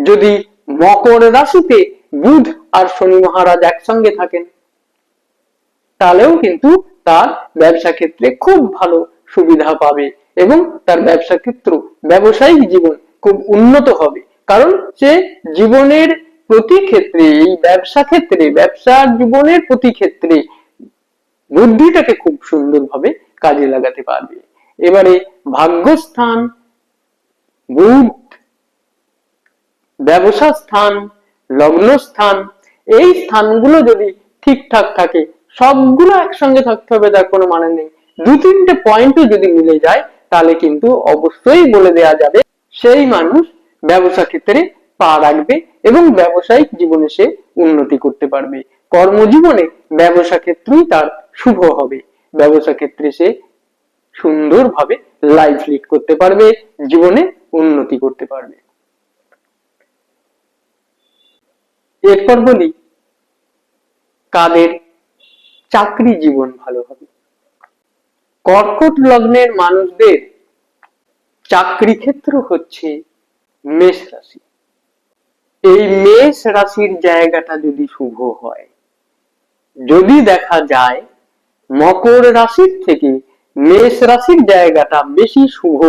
যদি মকর রাশিতে বুধ আর শনি মহারাজ একসঙ্গে থাকেন, তাহলেও কিন্তু তার ব্যবসা ক্ষেত্রে খুব ভালো সুবিধা পাবে এবং তার ব্যবসা ক্ষেত্র, ব্যবসায়িক জীবন খুব উন্নত হবে। কারণ সে জীবনের প্রতি ক্ষেত্রে, এই ব্যবসা ক্ষেত্রে, ব্যবসার জীবনের প্রতি ক্ষেত্রে বুদ্ধিটাকে খুব সুন্দরভাবে কাজে লাগাতে পারবে। এবারে ভাগ্যস্থান, বুধ ব্যবসা স্থান লগ্ন স্থান এই স্থানগুলো যদি ঠিকঠাক থাকে, সবগুলো একসঙ্গে থাকতে হবে, তার কোনো মানে নেই। দু তিনটে পয়েন্টও যদি মিলে যায়, তাহলে কিন্তু অবশ্যই বলে দেয়া যাবে, সেই মানুষ ব্যবসা ক্ষেত্রে পা রাখবে এবং ব্যবসায়িক জীবনে সে উন্নতি করতে পারবে। কর্মজীবনে ব্যবসা ক্ষেত্রেই তার শুভ হবে। ব্যবসা ক্ষেত্রে সে সুন্দরভাবে লাইফ লিড করতে পারবে, জীবনে উন্নতি করতে পারবে। এরপর বলি, কাদের চাকরি জীবন ভালো হবে? কর্কট লগ্নের মানুষদের চাকরি ক্ষেত্র হচ্ছে মেষ রাশি। এই মেষ রাশির জায়গাটা যদি শুভ হয়, যদি দেখা যায় মকর রাশির থেকে মেষ রাশির জায়গাটা বেশি শুভ